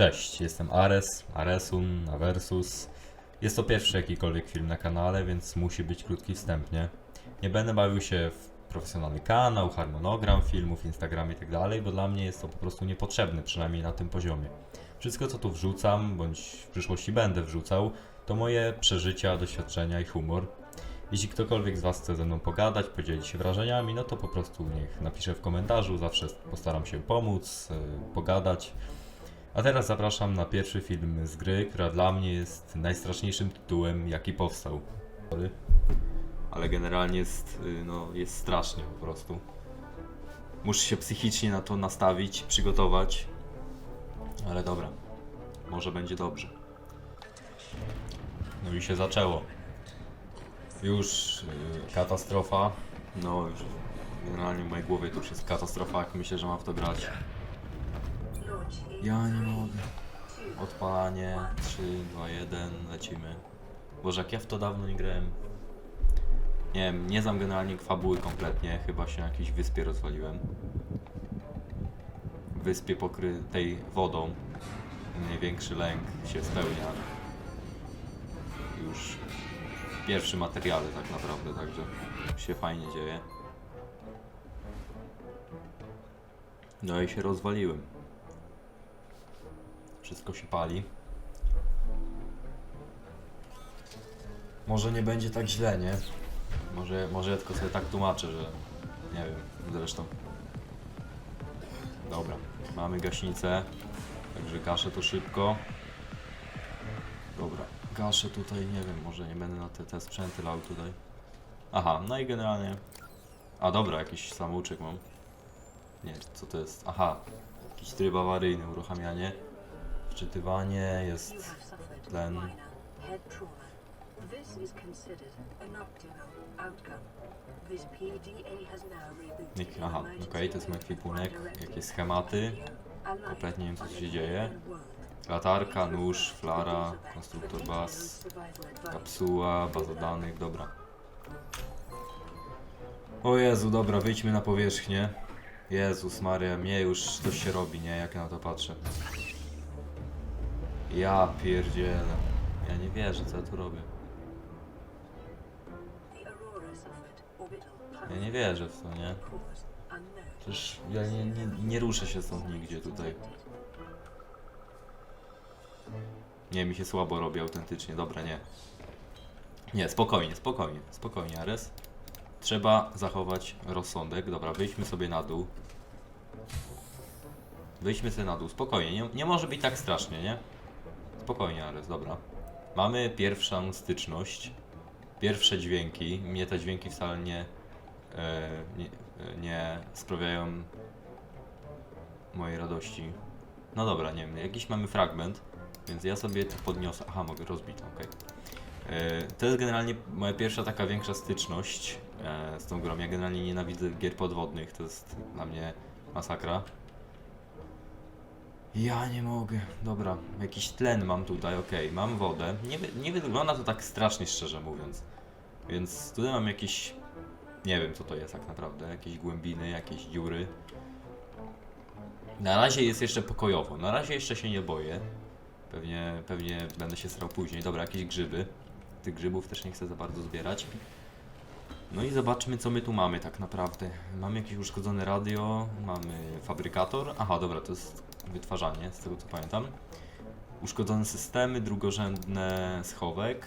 Cześć, jestem Ares, Aresun, Aversus. Jest to pierwszy jakikolwiek film na kanale, więc musi być krótki wstępnie. Nie będę bawił się w profesjonalny kanał, harmonogram filmów, Instagram i tak dalej, bo dla mnie jest to po prostu niepotrzebne, przynajmniej na tym poziomie. Wszystko co tu wrzucam, bądź w przyszłości będę wrzucał, to moje przeżycia, doświadczenia i humor. Jeśli ktokolwiek z Was chce ze mną pogadać, podzielić się wrażeniami, no to po prostu niech napisze w komentarzu, zawsze postaram się pomóc, yy, pogadać. A teraz zapraszam na pierwszy film z gry, która dla mnie jest najstraszniejszym tytułem, jaki powstał. Ale generalnie jest, y, no, jest strasznie po prostu. Muszę się psychicznie na to nastawić, przygotować. Ale dobra, może będzie dobrze. No i się zaczęło. Już y, katastrofa. No już generalnie w mojej głowie to już jest katastrofa, jak myślę, że mam w to grać. Ja nie mogę. Odpalanie 3, 2, 1, lecimy. Boże, jak ja w to dawno nie grałem. Nie wiem, nie znam generalnie fabuły kompletnie, chyba się na jakiejś wyspie rozwaliłem. Wyspie pokrytej wodą. Największy lęk się spełnia. Już w pierwszym materiale tak naprawdę, także się fajnie dzieje. No i się rozwaliłem. Wszystko się pali. Może nie będzie tak źle, nie? Może, może ja tylko sobie tak tłumaczę, że nie wiem, zresztą. Dobra, mamy gaśnicę, także gaszę to szybko. Dobra, gaszę tutaj, nie wiem, może nie będę na te, te sprzęty lał tutaj. Aha, no i generalnie... A dobra, jakiś samouczek mam. Nie, co to jest? Aha, jakiś tryb awaryjny, uruchamianie. Wczytywanie jest tlen. aha, okej, to jest mój ekwipunek, jakieś schematy, kompletnie nie wiem co tu się dzieje. Latarka, nóż, flara, konstruktor baz, kapsuła, baza danych, dobra. O Jezu, dobra, wyjdźmy na powierzchnię. Jezus Maria, mnie już coś się robi, nie? Jak ja na to patrzę. Ja pierdzielę. Ja nie wierzę, co ja tu robię. Ja nie wierzę w to, nie? Przecież ja nie, nie, nie ruszę się stąd nigdzie tutaj. Nie, mi się słabo robi autentycznie, dobra, nie. Nie, spokojnie, spokojnie, spokojnie, Ares. Trzeba zachować rozsądek. Dobra, wyjdźmy sobie na dół. Wyjdźmy sobie na dół, spokojnie, nie, nie może być tak strasznie, nie? Spokojnie, Ares, dobra. Mamy pierwszą styczność. Pierwsze dźwięki. Mnie te dźwięki wcale nie, e, nie, e, nie sprawiają mojej radości. No dobra, nie wiem, jakiś mamy fragment, więc ja sobie to podniosę. Aha, mogę rozbić, okej. E, To jest generalnie moja pierwsza taka większa styczność e, z tą grą. Ja generalnie nienawidzę gier podwodnych, to jest dla mnie masakra. Ja nie mogę. Dobra, jakiś tlen mam tutaj, okej, mam wodę. Nie, nie wygląda to tak strasznie, szczerze mówiąc. Więc tutaj mam jakieś... Nie wiem, co to jest tak naprawdę. Jakieś głębiny, jakieś dziury. Na razie jest jeszcze pokojowo. Na razie jeszcze się nie boję. Pewnie, pewnie będę się starał później. Dobra, jakieś grzyby. Tych grzybów też nie chcę za bardzo zbierać. No i zobaczmy, co my tu mamy tak naprawdę. Mamy jakieś uszkodzone radio, mamy fabrykator. Aha, dobra, to jest wytwarzanie, z tego co pamiętam. Uszkodzone systemy, drugorzędne schowek.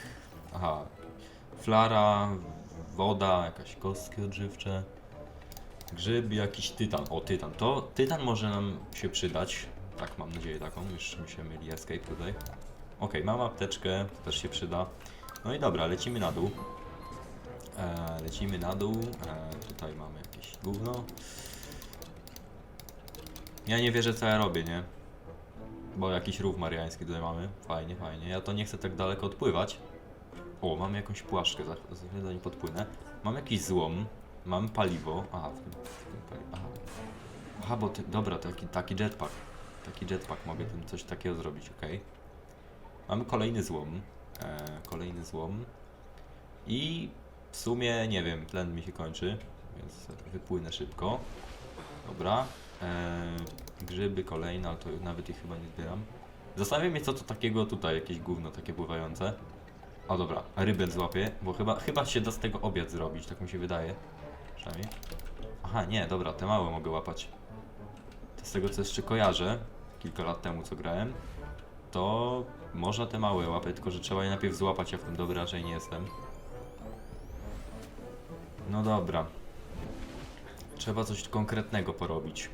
Aha, flara, woda, jakaś kostki odżywcze. Grzyb, jakiś tytan. O, tytan. To tytan może nam się przydać. Tak, mam nadzieję taką. Już mi się myli escape tutaj. Okej, mam apteczkę, to też się przyda. No i dobra, lecimy na dół. E, lecimy na dół. E, tutaj mamy jakieś gówno. Ja nie wierzę co ja robię, nie? Bo jakiś rów mariański tutaj mamy. Fajnie, fajnie. Ja to nie chcę tak daleko odpływać. O, mam jakąś płaszczkę, za, za chwilę do niej podpłynę. Mam jakiś złom. Mam paliwo. Aha, w tym, w tym pali aha. Aha, bo ty, dobra, taki, taki jetpack. Taki jetpack mogę tym coś takiego zrobić, ok. Mamy kolejny złom. E, kolejny złom. I w sumie, nie wiem, tlen mi się kończy, więc wypłynę szybko. Dobra. E, grzyby kolejne, ale to nawet ich chyba nie zbieram. Zastanawia mnie co to takiego tutaj, jakieś gówno takie pływające. O dobra, rybę złapię, bo chyba, chyba się da z tego obiad zrobić, tak mi się wydaje. Przynajmniej. Aha, nie, dobra, te małe mogę łapać. To z tego co jeszcze kojarzę, kilka lat temu co grałem, to można te małe łapać, tylko że trzeba je najpierw złapać, ja w tym dobry raczej nie jestem. No dobra. Trzeba coś konkretnego porobić.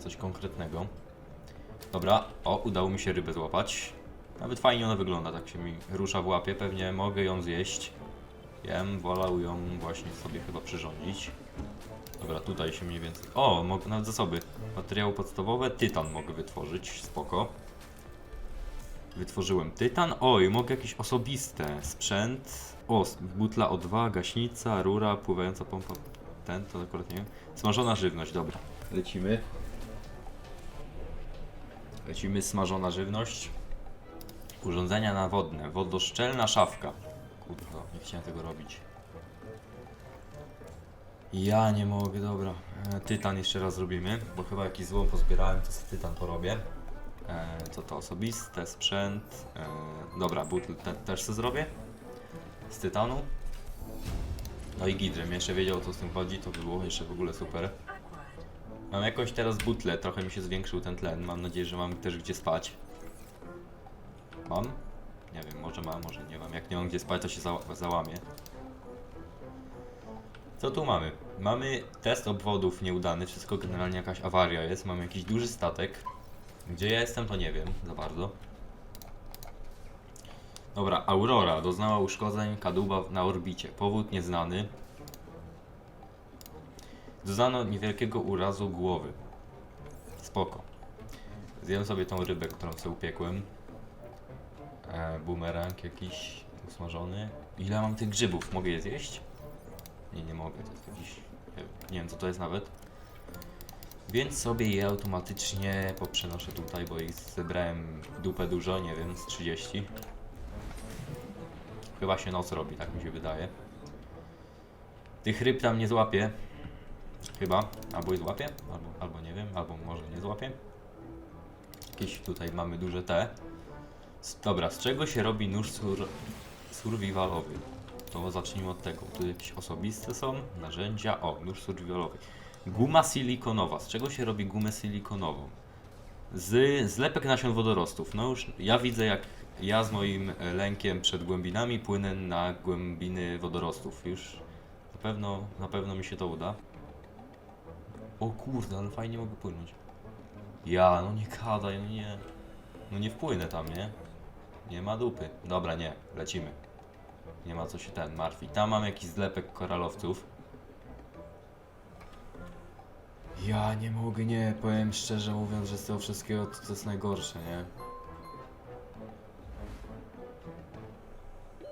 Coś konkretnego. Dobra, o, udało mi się rybę złapać. Nawet fajnie ona wygląda, tak się mi rusza w łapie. Pewnie mogę ją zjeść. Jem, wolał ją właśnie sobie chyba przyrządzić. Dobra, tutaj się mniej więcej... O, mogę nawet zasoby. Materiały podstawowe, tytan mogę wytworzyć, spoko. Wytworzyłem tytan. Oj, mogę jakieś osobiste. Sprzęt. O, butla O2, gaśnica, rura, pływająca pompa. Ten, to akurat nie wiem. Smażona żywność, dobra. Lecimy. Lecimy, smażona żywność. Urządzenia nawodne, wodoszczelna szafka. Kurwa, nie chciałem tego robić. Ja nie mogę, dobra. E, Tytan jeszcze raz zrobimy, bo chyba jakiś złom pozbierałem, to tytan porobię. E, co to osobiste, sprzęt. E, dobra, butl te, też sobie zrobię. Z tytanu. No i gidrem, jeszcze wiedział o co z tym chodzi, to by było jeszcze w ogóle super. Mam jakąś teraz butlę, trochę mi się zwiększył ten tlen. Mam nadzieję, że mam też gdzie spać. Mam? Nie wiem, może mam, może nie mam. Jak nie mam gdzie spać, to się za załamie. Co tu mamy? Mamy test obwodów nieudany, wszystko generalnie jakaś awaria jest. Mamy jakiś duży statek. Gdzie ja jestem, to nie wiem za bardzo. Dobra, Aurora doznała uszkodzeń kadłuba na orbicie. Powód nieznany. Doznano niewielkiego urazu głowy. Spoko. Zjem sobie tą rybę, którą sobie upiekłem. E, bumerang jakiś usmażony. Ile mam tych grzybów? Mogę je zjeść? Nie, nie mogę. To jest jakiś... Nie, wiem co to jest nawet. Więc sobie je automatycznie poprzenoszę tutaj, bo ich zebrałem dupę dużo, nie wiem, z 30. Chyba się noc robi, tak mi się wydaje. Tych ryb tam nie złapię, Chyba. Albo je złapię, albo, albo nie wiem, albo może nie złapię. Jakieś tutaj mamy duże T. S- Dobra, z czego się robi nóż sur survivalowy? To zacznijmy od tego. Tu jakieś osobiste są, narzędzia. O, nóż survivalowy. Guma silikonowa. Z czego się robi gumę silikonową? Z zlepek nasion wodorostów. No już ja widzę jak ja z moim e, lękiem przed głębinami płynę na głębiny wodorostów. Już na pewno, na pewno mi się to uda. O kurde, ale fajnie mogę płynąć. Ja, no nie gadaj, no nie. No nie wpłynę tam, nie? Nie ma dupy. Dobra, nie, lecimy. Nie ma co się ten martwić. Tam mam jakiś zlepek koralowców. Ja nie mogę, nie. Powiem szczerze mówiąc, że z tego wszystkiego to, to jest najgorsze, nie?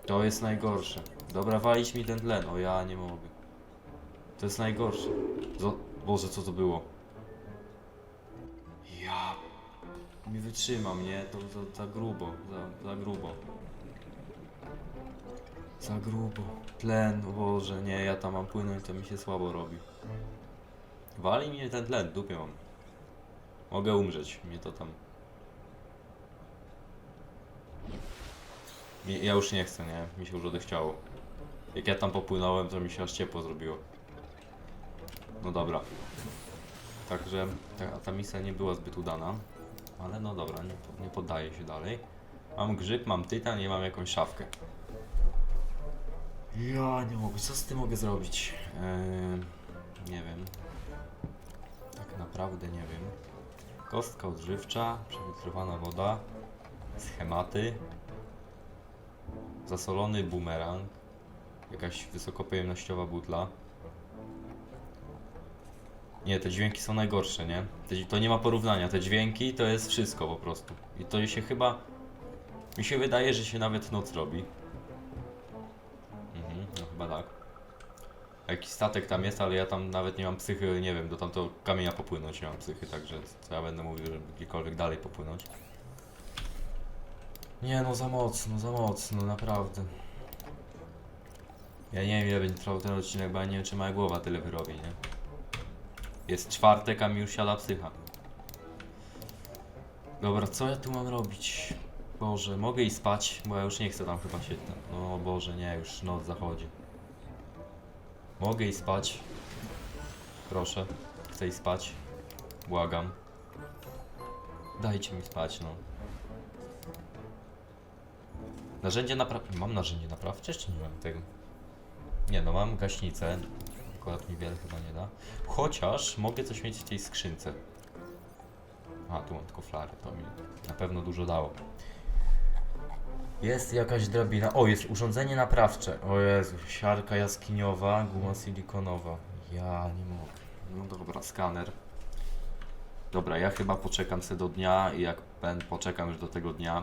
To jest najgorsze. Dobra, walić mi ten tlen. O, ja nie mogę. To jest najgorsze. Zo Boże, co to było? Ja... Nie wytrzymam, nie? To za, grubo, za, za grubo. Za grubo. Tlen, o Boże, nie, ja tam mam płynąć, to mi się słabo robi. Wali mnie ten tlen, dupie mam. Mogę umrzeć, mnie to tam... Ja już nie chcę, nie? Mi się już odechciało. Jak ja tam popłynąłem, to mi się aż ciepło zrobiło. No dobra. Także ta, ta misja nie była zbyt udana. Ale no dobra, nie, nie poddaję się dalej. Mam grzyb, mam tytan i mam jakąś szafkę. Ja nie mogę, co z tym mogę zrobić? Eee, nie wiem. Naprawdę nie wiem. Kostka odżywcza, przefiltrowana woda, schematy, zasolony bumerang, jakaś wysokopojemnościowa butla. Nie, te dźwięki są najgorsze, nie? To nie ma porównania. Te dźwięki to jest wszystko po prostu. I to się chyba. Mi się wydaje, że się nawet noc robi. Jakiś statek tam jest, ale ja tam nawet nie mam psychy, nie wiem, do tamto kamienia popłynąć nie mam psychy, także co ja będę mówił, żeby gdziekolwiek dalej popłynąć. Nie no, za mocno, za mocno, naprawdę. Ja nie wiem ile będzie trwał ten odcinek, bo ja nie wiem czy moja głowa tyle wyrobi, nie? Jest czwartek, a mi już siada psycha. Dobra, co ja tu mam robić? Boże, mogę i spać, bo ja już nie chcę tam chyba się... No Boże, nie, już noc zachodzi. Mogę i spać. Proszę, chcę i spać. Błagam. Dajcie mi spać, no. Narzędzie napraw... Mam narzędzie naprawcze, czy nie mam tego? Nie no, mam gaśnicę. Akurat mi wiele chyba nie da. Chociaż mogę coś mieć w tej skrzynce. A, tu mam tylko flary, to mi na pewno dużo dało. Jest jakaś drabina. O, jest urządzenie naprawcze. O Jezu, siarka jaskiniowa, guma silikonowa. Ja nie mogę. No dobra, skaner. Dobra, ja chyba poczekam sobie do dnia i jak będę poczekam już do tego dnia.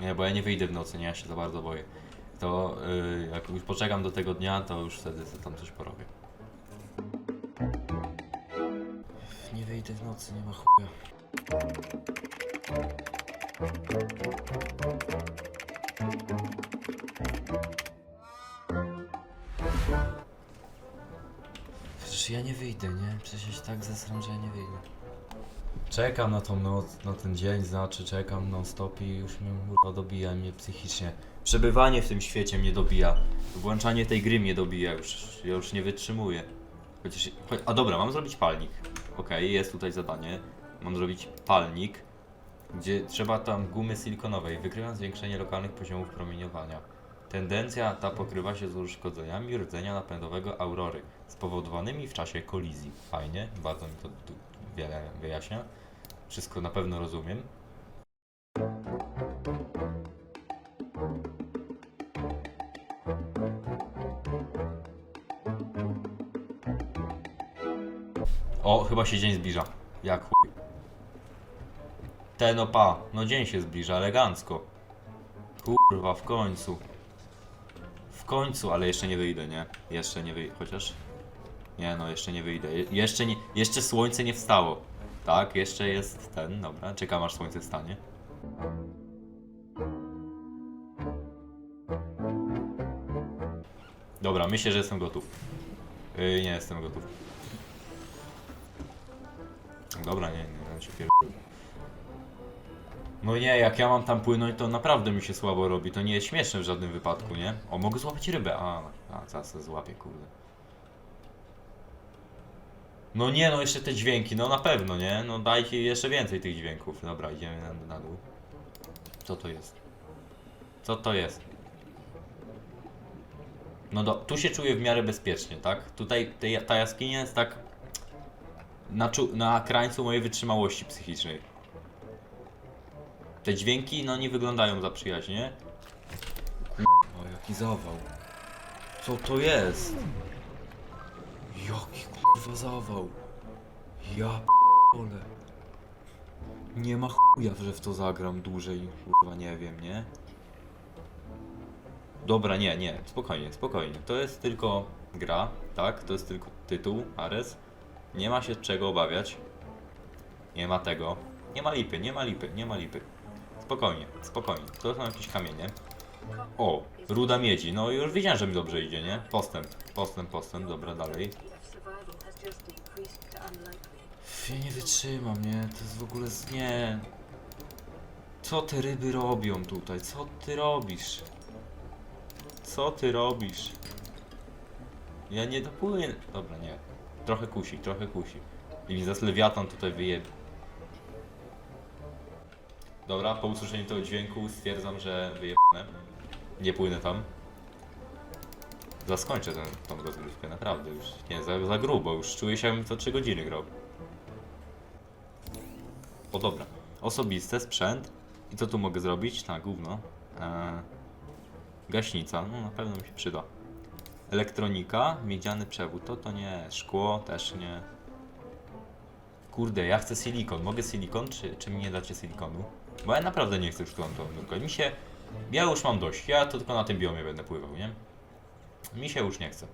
Nie, bo ja nie wyjdę w nocy, nie, ja się za bardzo boję. To yy, jak już poczekam do tego dnia, to już wtedy sobie tam coś porobię. Nie wyjdę w nocy, nie ma chuja. Przecież ja nie wyjdę, nie? Przecież tak zesram, że ja nie wyjdę. Czekam na tą noc, na ten dzień, znaczy czekam non stop i już mnie kurwa dobija mnie psychicznie. Przebywanie w tym świecie mnie dobija. Włączanie tej gry mnie dobija, już, ja już nie wytrzymuję. Chociaż, cho- a dobra, mam zrobić palnik. Okej, jest tutaj zadanie. Mam zrobić palnik, gdzie trzeba tam gumy silikonowej. Wykrywam zwiększenie lokalnych poziomów promieniowania. Tendencja ta pokrywa się z uszkodzeniami rdzenia napędowego aurory, spowodowanymi w czasie kolizji. Fajnie, bardzo mi to tu wiele wyjaśnia. Wszystko na pewno rozumiem. O, chyba się dzień zbliża. Jak. Ten opa, no dzień się zbliża, elegancko. Kurwa, w końcu. W końcu, ale jeszcze nie wyjdę, nie? Jeszcze nie wyjdę, chociaż... Nie no, jeszcze nie wyjdę. Je jeszcze nie, jeszcze słońce nie wstało. Tak, jeszcze jest ten, dobra, czekam aż słońce wstanie. Dobra, myślę, że jestem gotów. Yy, nie jestem gotów. Dobra, nie, nie, się pierdolę. No nie, jak ja mam tam płynąć, to naprawdę mi się słabo robi. To nie jest śmieszne w żadnym wypadku, nie? O, mogę złapać rybę. A, a zaraz złapię, kurde. No nie, no jeszcze te dźwięki, no na pewno, nie? No dajcie jeszcze więcej tych dźwięków. Dobra, idziemy na, na dół. Co to jest? Co to jest? No do, tu się czuję w miarę bezpiecznie, tak? Tutaj te, ta jaskinia jest tak na, na krańcu mojej wytrzymałości psychicznej. Te dźwięki, no nie wyglądają za przyjaźnie. O, jaki zawał. Co to jest? Jaki kurwa zawał. Ja p***ole. Nie ma chuja, że w to zagram dłużej, kurwa, nie wiem, nie? Dobra, nie, nie, spokojnie, spokojnie. To jest tylko gra, tak? To jest tylko tytuł, Ares. Nie ma się czego obawiać. Nie ma tego. Nie ma lipy, nie ma lipy, nie ma lipy. Spokojnie, spokojnie. To są jakieś kamienie. O, ruda miedzi. No już wiedziałem, że mi dobrze idzie, nie? Postęp, postęp, postęp. Dobra, dalej. Ja nie wytrzymam, nie? To jest w ogóle z... nie. Co te ryby robią tutaj? Co ty robisz? Co ty robisz? Ja nie dopłyję. Dobra, nie. Trochę kusi, trochę kusi. I mi zaraz tutaj wyjebie. Dobra, po usłyszeniu tego dźwięku stwierdzam, że wyjebane. Nie płynę tam. Zaskończę tę tą rozgrywkę, naprawdę już. Nie, za, za grubo, już czuję się, co 3 godziny grał. O dobra. Osobiste, sprzęt. I co tu mogę zrobić? Na gówno. Eee, gaśnica, no na pewno mi się przyda. Elektronika, miedziany przewód. To to nie. Szkło też nie. Kurde, ja chcę silikon. Mogę silikon, czy, czy mi nie dacie silikonu? Bo ja naprawdę nie chcę już tą nurkę. Mi się... Ja już mam dość. Ja to tylko na tym biomie będę pływał, nie? Mi się już nie chce.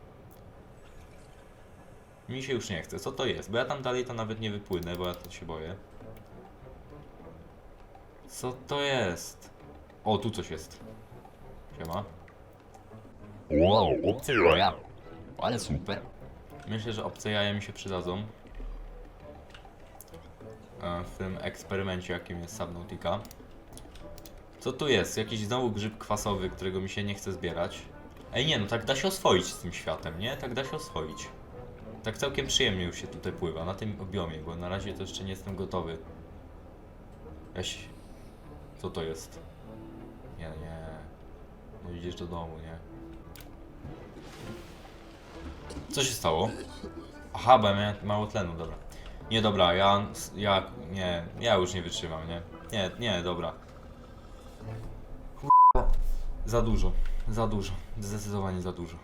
Mi się już nie chce. Co to jest? Bo ja tam dalej to nawet nie wypłynę, bo ja to się boję. Co to jest? O, tu coś jest. Siema. Wow, obcy jaja. Ale super. Myślę, że obce jaja mi się przydadzą. E, w tym eksperymencie, jakim jest Subnautica. Co tu jest? Jakiś znowu grzyb kwasowy, którego mi się nie chce zbierać. Ej nie, no tak da się oswoić z tym światem, nie? Tak da się oswoić. Tak całkiem przyjemnie już się tutaj pływa, na tym obiomie, bo na razie to jeszcze nie jestem gotowy. Jaś... Co to jest? Nie, nie. No idziesz do domu, nie? Co się stało? Aha, bo ja miałem mało tlenu, dobra. Nie, dobra, ja, ja, nie, ja już nie wytrzymam, nie? Nie, nie, dobra. Za dużo, za dużo, zdecydowanie za dużo.